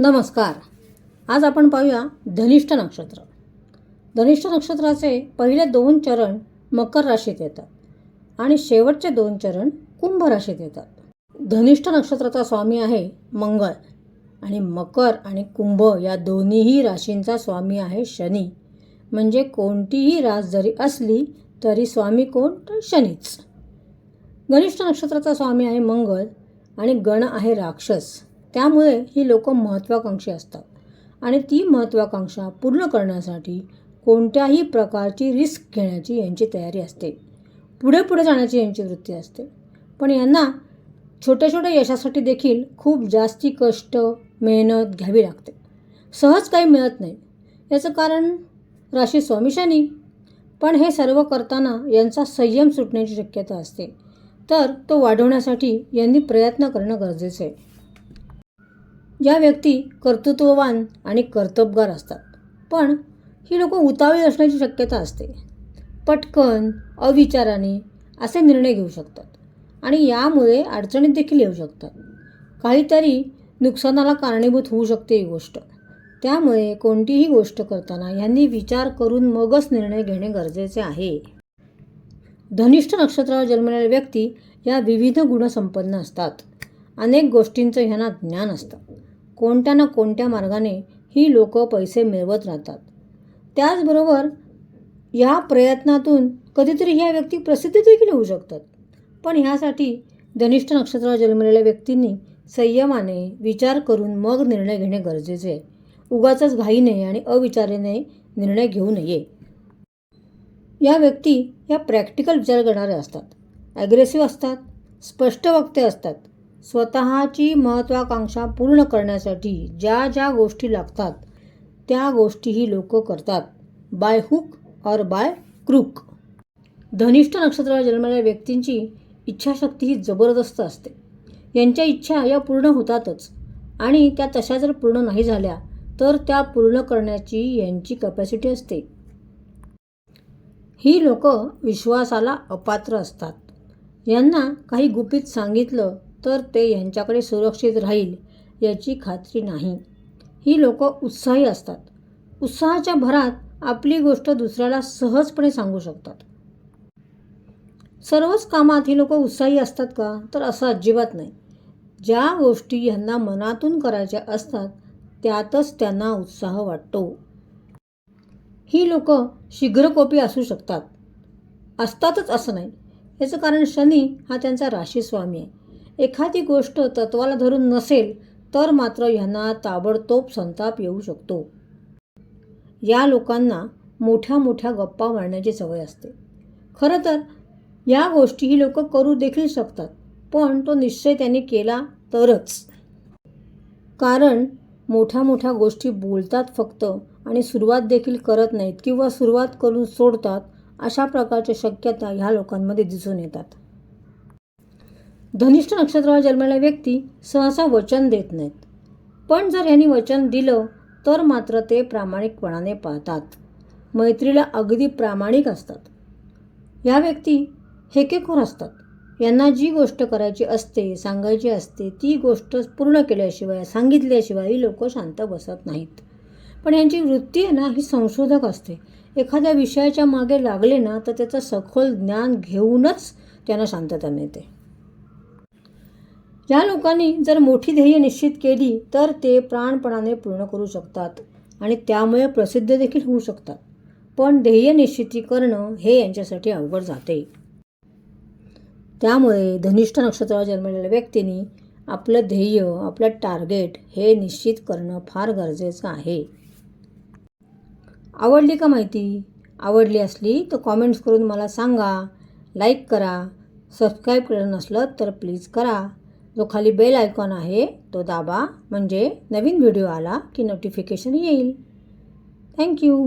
नमस्कार. आज आपण पाहूया धनिष्ठ नक्षत्र. धनिष्ठ नक्षत्राचे पहिले दोन चरण मकर राशीत येतात आणि शेवटचे दोन चरण कुंभ राशीत येतात. धनिष्ठ नक्षत्राचा स्वामी आहे मंगळ आणि मकर आणि कुंभ या दोन्हीही राशींचा स्वामी आहे शनी. म्हणजे कोणतीही रास जरी असली तरी स्वामी कोण? तर शनीच. गनिष्ठ नक्षत्राचा स्वामी आहे मंगळ आणि गण आहे राक्षस. त्यामुळे ही लोक महत्त्वाकांक्षी असतात. आणि ती महत्त्वाकांक्षा पूर्ण करण्यासाठी कोणत्याही प्रकारची रिस्क घेण्याची यांची तयारी असते. पुढे पुढे जाण्याची यांची वृत्ती असते. पण यांना छोट्या छोट्या यशासाठी देखील खूप जास्ती कष्ट मेहनत घ्यावी लागते. सहज काही मिळत नाही. याचं कारण राशी स्वामीशानी. पण हे सर्व करताना यांचा संयम सुटण्याची शक्यता असते. तर तो वाढवण्यासाठी यांनी प्रयत्न करणं गरजेचं आहे. या व्यक्ती कर्तृत्ववान आणि कर्तबगार असतात. पण ही लोक उतावळी असण्याची शक्यता असते. पटकन अविचाराने असे निर्णय घेऊ शकतात आणि यामुळे अडचणीत देखील येऊ शकतात. काहीतरी नुकसानाला कारणीभूत होऊ शकते ही गोष्ट. त्यामुळे कोणतीही गोष्ट करताना यांनी विचार करून मगच निर्णय घेणे गरजेचे आहे. धनिष्ठ नक्षत्रावर जन्मलेल्या व्यक्ती या विविध गुणसंपन्न असतात. अनेक गोष्टींचं ह्यांना ज्ञान असतं. कोणत्या ना कोणत्या मार्गाने ही लोक पैसे मिळवत राहतात. त्याचबरोबर या प्रयत्नातून कधीतरी ह्या व्यक्ती प्रसिद्धी देखील होऊ शकतात. पण ह्यासाठी धनिष्ठ नक्षत्रावर जन्मलेल्या व्यक्तींनी संयमाने विचार करून मग निर्णय घेणे गरजेचे आहे. उगाच घाईने आणि अविचाराने निर्णय घेऊ नये. या व्यक्ती या प्रॅक्टिकल विचार करणाऱ्या असतात. ॲग्रेसिव्ह असतात स्पष्ट वक्ते असतात. स्वतःची महत्त्वाकांक्षा पूर्ण करण्यासाठी ज्या ज्या गोष्टी लागतात त्या गोष्टी ही लोक करतात. बाय हुक और बाय क्रूक. धनिष्ठ नक्षत्राला जन्मलेल्या व्यक्तींची इच्छाशक्ती ही जबरदस्त असते. यांच्या इच्छा या पूर्ण होतातच. आणि त्या तशा जर पूर्ण नाही झाल्या तर त्या पूर्ण करण्याची यांची कपॅसिटी असते. ही लोक विश्वासाला अपात्र असतात. यांना काही गुपित सांगितलं तर ते यांच्याकडे सुरक्षित राहील याची खात्री नाही. ही लोक उत्साही असतात. उत्साहाच्या भरात आपली गोष्ट दुसऱ्याला सहजपणे सांगू शकतात. सर्वच कामात ही लोक उत्साही असतात का? तर असं अजिबात नाही. ज्या गोष्टी यांना मनातून करायच्या असतात त्यातच त्यांना उत्साह वाटतो. ही लोक शीघ्रकोपी असू शकतात. असतातच असं नाही. याचं कारण शनी हा त्यांचा राशीस्वामी आहे. एखादी गोष्ट तत्वाला धरून नसेल तर मात्र ह्यांना ताबडतोब संताप येऊ शकतो. या लोकांना मोठ्या मोठ्या गप्पा मारण्याची सवय असते. खरं तर या गोष्टी ही लोक करू देखील शकतात पण तो निश्चय त्यांनी केला तरच. कारण मोठ्या मोठ्या गोष्टी बोलतात फक्त आणि सुरुवात देखील करत नाहीत किंवा सुरुवात करून सोडतात अशा प्रकारच्या शक्यता ह्या लोकांमध्ये दिसून येतात. धनिष्ठ नक्षत्रावर जन्मलेल्या व्यक्ती सहसा वचन देत नाहीत. पण जर यांनी वचन दिलं तर मात्र ते प्रामाणिकपणाने पाळतात. मैत्रीला अगदी प्रामाणिक असतात. या व्यक्ती हेकेखोर असतात. यांना जी गोष्ट करायची असते सांगायची असते ती गोष्ट पूर्ण केल्याशिवाय सांगितल्याशिवाय ही लोक शांत बसत नाहीत. पण यांची वृत्ती आहे ना ही संशोधक असते. एखाद्या विषयाच्या मागे लागले ना तर त्याचं सखोल ज्ञान घेऊनच त्यांना शांतता मिळते. ज्या लोकांनी जर मोठी ध्येय निश्चित केली तर ते प्राणपणाने पूर्ण करू शकतात आणि त्यामुळे प्रसिद्ध देखील होऊ शकतात. पण ध्येय निश्चिती करणं हे यांच्यासाठी अवघड जाते. त्यामुळे धनिष्ठ नक्षत्रावर जन्मलेल्या व्यक्तींनी आपलं ध्येय आपलं टार्गेट हे निश्चित करणं फार गरजेचं आहे. आवडली का माहिती? आवडली असली तर कॉमेंट्स करून मला सांगा. लाईक करा. सबस्क्राईब केलं नसलं तर प्लीज करा. जो खाली बेल आयकॉन आहे तो दाबा. म्हणजे नवीन व्हिडिओ आला की नोटिफिकेशन येईल. थँक्यू